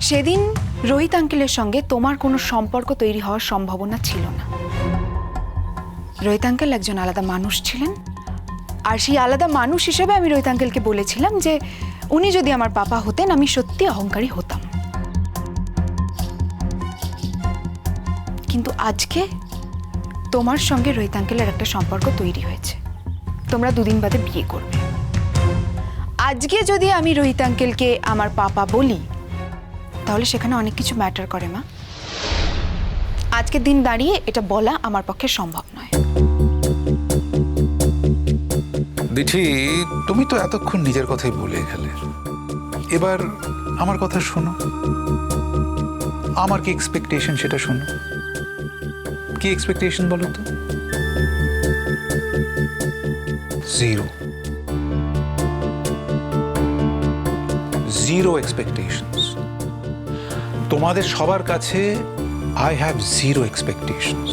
সেদিন রোহিত আঙ্কেলের সঙ্গে তোমার কোনো সম্পর্ক তৈরি হওয়ার সম্ভাবনা ছিল না। রোহিত আঙ্কেল একজন আলাদা মানুষ ছিলেন। আর সেই আলাদা মানুষ হিসেবে আমি রোহিত আঙ্কেলকে বলেছিলাম যে, উনি যদি আমার পাপা হতেন, আমি সত্যি অহংকারী হতাম। কিন্তু আজকে তোমার সঙ্গে রোহিত আঙ্কেলের একটা সম্পর্ক তৈরি হয়েছে। তোমরা দুদিন বাদে বিয়ে করবে। আজকে যদি আমি রোহিত আঙ্কেলকে আমার পাপা বলি তাহলে সেখানে অনেক কিছু ম্যাটার করে, মা। আজকের দিন দাঁড়িয়ে এটা বলা আমার পক্ষে সম্ভব নয়। দিঠি, তুমি তো এতক্ষণ নিজের কথাই বলে গেলে। এবার আমার কথা শোনো। আমার কি এক্সপেকটেশন সেটা শোনো। কি এক্সপেকটেশন বলো তো? জিরো জিরো এক্সপেকটেশনস তোমাদের সবার কাছে আই হ্যাভ জিরো এক্সপেকটেশনস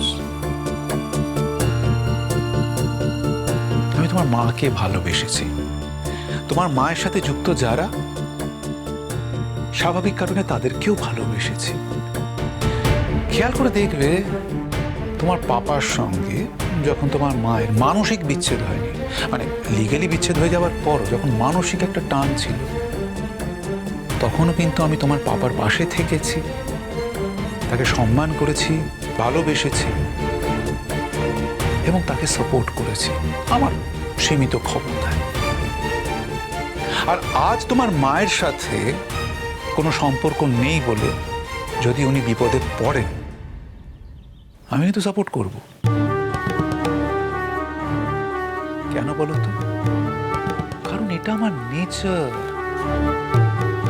আমি তোমার মাকে ভালোবেসেছি। তোমার মায়ের সাথে যুক্ত যারা, স্বাভাবিক কারণে তাদেরকেও ভালোবেসেছি। খেয়াল করে দেখবে, তোমার পাপার সঙ্গে যখন তোমার মায়ের মানসিক বিচ্ছেদ হয়নি মানে লিগালি বিচ্ছেদ হয়ে যাওয়ার পর যখন মানসিক একটা টান ছিল তখনও কিন্তু আমি তোমার পাপার পাশে থেকেছি। তাকে সম্মান করেছি, ভালোবেসেছি এবং তাকে সাপোর্ট করেছি আমার সীমিত ক্ষমতায়। আর আজ তোমার মায়ের সাথে কোনো সম্পর্ক নেই বলে যদি উনি বিপদে পড়েন, আমি কিন্তু সাপোর্ট করব। কেন বলো তো? কারণ এটা আমার নেচার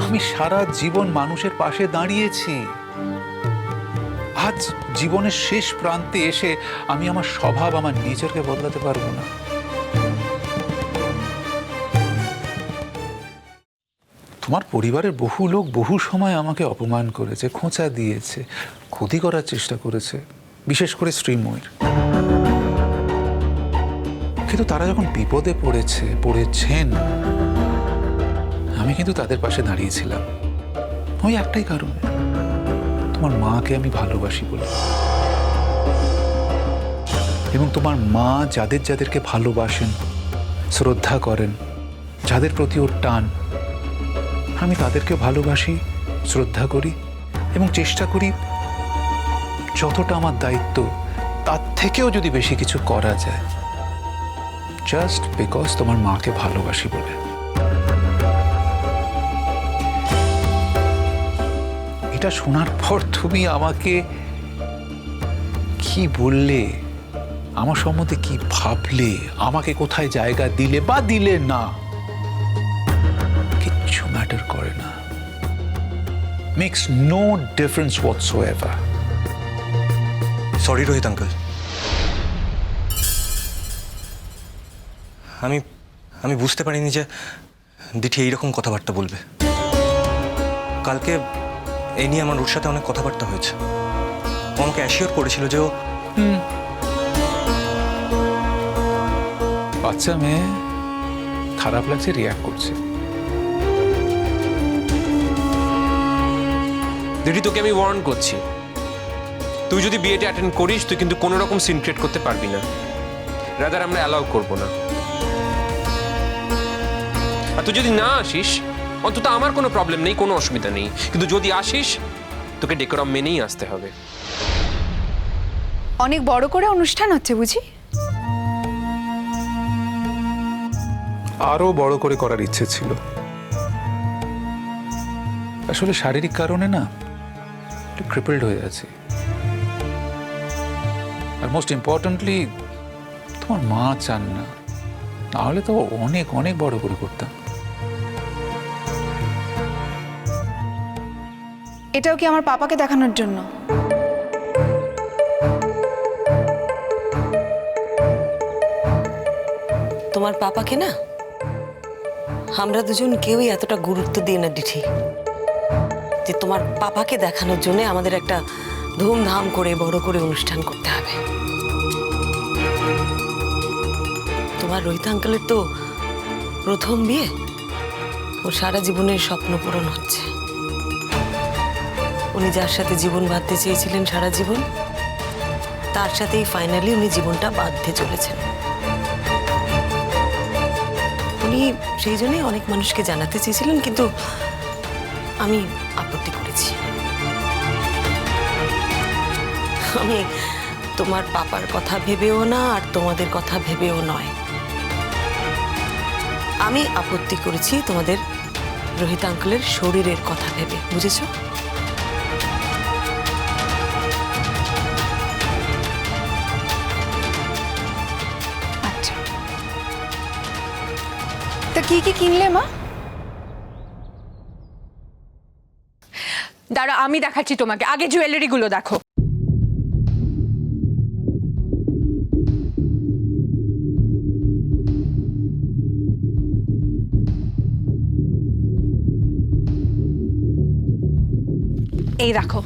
আমি সারা জীবন মানুষের পাশে দাঁড়িয়েছি। আজ জীবনের শেষ প্রান্তে এসে আমি আমার স্বভাব আমার নেচারকে বদলাতে পারব না। তোমার পরিবারের বহু লোক বহু সময় আমাকে অপমান করেছে, খোঁচা দিয়েছে, ক্ষতি করার চেষ্টা করেছে, বিশেষ করে শ্রীময়ীর কিন্তু তারা যখন বিপদে পড়েছে, পড়েছেন আমি কিন্তু তাদের পাশে দাঁড়িয়েছিলাম। ওই একটাই কারণ। তোমার মাকে আমি ভালোবাসি বলে। এবং তোমার মা যাদের যাদেরকে ভালোবাসেন, শ্রদ্ধা করেন, যাদের প্রতি ওর টান, আমি তাদেরকে ভালোবাসি, শ্রদ্ধা করি এবং চেষ্টা করি যতটা আমার দায়িত্ব, তার থেকেও যদি বেশি কিছু করা যায়। জাস্ট বিকজ তোমার মাকে ভালোবাসি বলে। এটা শোনার পর তুমি আমাকে কি বললে? আমার সম্বন্ধে কি ভাবলে? আমাকে কোথায় জায়গা দিলে বা দিলে না? কিচ্ছু ম্যাটার করে না। Makes no difference whatsoever sorry Rohit uncle আমি আমি বুঝতে পারিনি যে দিঠি এইরকম কথাবার্তা বলবে। কালকে এই নিয়ে আমার ওর সাথে অনেক কথাবার্তা হয়েছে। ও আমাকে অ্যাসিওর করেছিল যে ও বাচ্চা মেয়ে খারাপ লাগছে রিয়াক্ট করছে। দিদি তোকে আমি ওয়ার্ন করছি। তুই যদি বিয়েটা অ্যাটেন্ড করিস তুই কিন্তু কোনো রকম সিন ক্রিয়েট করতে পারবি না। রাদার আমরা অ্যালাউ করব না। আর তুই যদি না আসিস অন্তত আমার কোনো প্রবলেম নেই কোনো অসুবিধা নেই। কিন্তু যদি আসিস তোকে ডেকোরাম মেনেই আসতে হবে। অনেক বড় করে অনুষ্ঠান হচ্ছে বুঝি? আরও বড় করে করার ইচ্ছে ছিল। আসলে শারীরিক কারণে না একটু ক্রিপেলড হয়ে আছে। আর মোস্ট ইম্পর্টেন্টলি তোমার মা চান না। নাহলে তো অনেক অনেক বড় করে করতাম। এটাও কি আমার পাপাকে দেখানোর জন্য? তোমার পাপাকে না? আমরা দুজন কেউই এতটা গুরুত্ব দিই না ডিঠি যে তোমার পাপাকে দেখানোর জন্য আমাদের একটা ধুমধাম করে, বড় করে অনুষ্ঠান করতে হবে। তোমার রোহিত আঙ্কেলের তো প্রথম বিয়ে? ওর সারা জীবনের স্বপ্ন পূরণ হচ্ছে। উনি যার সাথে জীবন বাঁধতে চেয়েছিলেন সারা জীবন, তার সাথেই ফাইনালি উনি জীবনটা বাঁধতে চলেছেন। উনি সেই জন্যই অনেক মানুষকে জানাতে চেয়েছিলেন, কিন্তু আমি আপত্তি করেছি। আমি তোমার পাপার কথা ভেবেও না, আর তোমাদের কথা ভেবেও নয়। আমি আপত্তি করেছি তোমাদের রোহিত আঙ্কেলের শরীরের কথা ভেবে, বুঝেছ? তা কি কি কিনলে মা? দাঁড়া আমি দেখাচ্ছি তোমাকে। আগে জুয়েলারিগুলো দেখো। এই দেখো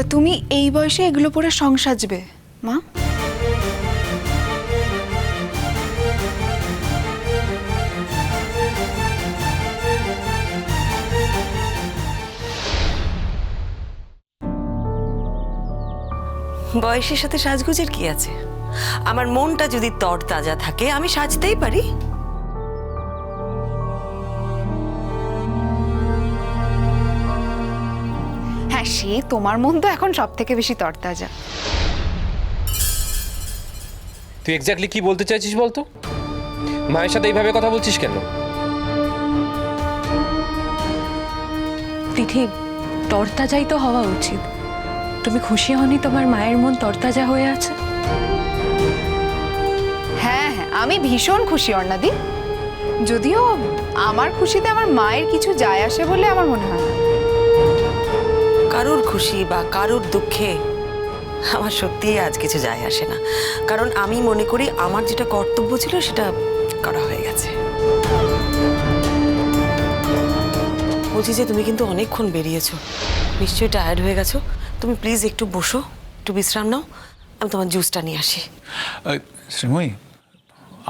তা তুমি এই বয়সে এগুলো পরে সং সাজবে, মা? বয়সের সাথে সাজগোজের কি আছে? আমার মনটা যদি তরতাজা থাকে, আমি সাজতেই পারি। সে তোমার মন তো এখন সব থেকে বেশি তরতাজা। তুই এক্স্যাক্টলি কি বলতে চাইছিস বলতো? মায়ের সাথে এইভাবে কথা বলছিস কেন? তিথি তরতাজাই তো হওয়া উচিত। তুমি খুশি হওনি তোমার মায়ের মন তরতাজা হয়ে আছে? হ্যাঁ হ্যাঁ আমি ভীষণ খুশি অর্ণাদি। যদিও আমার খুশিতে আমার মায়ের কিছু যায় আসে বলে আমার মনে হয় না। খুশি বা কারোর দুঃখে, আমার সত্যিই আজ কিছু যায় আসে না। কারণ আমি মনে করি আমার যেটা কর্তব্য ছিল সেটা করা হয়ে গেছে। বলছি যে তুমি কিন্তু অনেকক্ষণ বেরিয়েছো। নিশ্চয়ই টায়ার্ড হয়ে গেছো। তুমি প্লিজ একটু বসো, একটু বিশ্রাম নাও। আমি তোমার জুসটা নিয়ে আসি। শ্রীময়ী,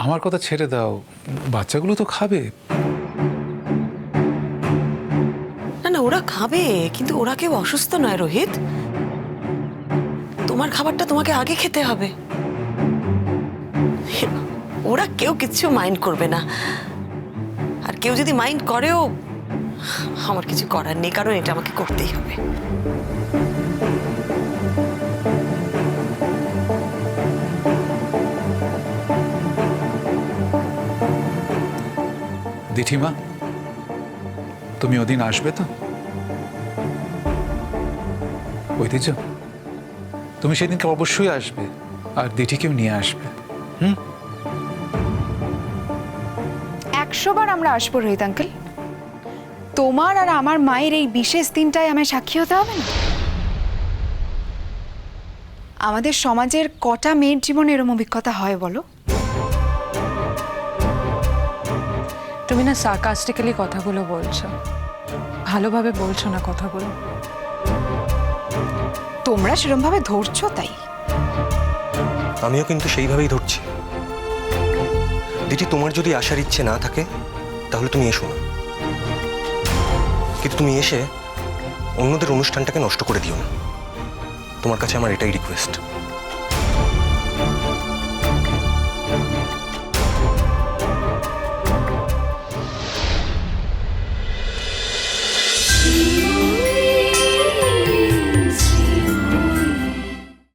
আমার কথা ছেড়ে দাও। বাচ্চাগুলো তো খাবে। ওরা খাবে, কিন্তু ওরা কেউ অসুস্থ নয় রোহিত। তোমার খাবারটা তোমাকে আগে খেতে হবে। ওরা কেউ কিচ্ছু মাইন্ড করবে না। আর কেউ যদি মাইন্ড করেও, আমার কিছু করার নেই, কারণ এটা আমাকে করতেই হবে। দিঠিমা, তুমি ওদিন আসবে তো? ঐতিহ্য তুমি সেদিনকে অবশ্যই আসবে আর দিঠিকেও নিয়ে আসবে। একশো বার আমরা আসব রোহিত আঙ্কেল। তোমার আর আমার মায়ের এই বিশেষ দিনটায় আমায় সাক্ষী হতে হবে না? আমাদের সমাজের কটা মেয়ের জীবনে এরম অভিজ্ঞতা হয় বলো? তুমি না সার্কাস্টিক্যালি কথাগুলো বলছো। ভালোভাবে বলছো না কথাগুলো। তোমরা সেরমভাবে ধরছো তাই। আমিও কিন্তু সেইভাবেই ধরছি। দিদি, তোমার যদি আসার ইচ্ছে না থাকে, তাহলে তুমি এসো না। কিন্তু তুমি এসে অন্যদের অনুষ্ঠানটাকে নষ্ট করে দিও না। তোমার কাছে আমার এটাই রিকোয়েস্ট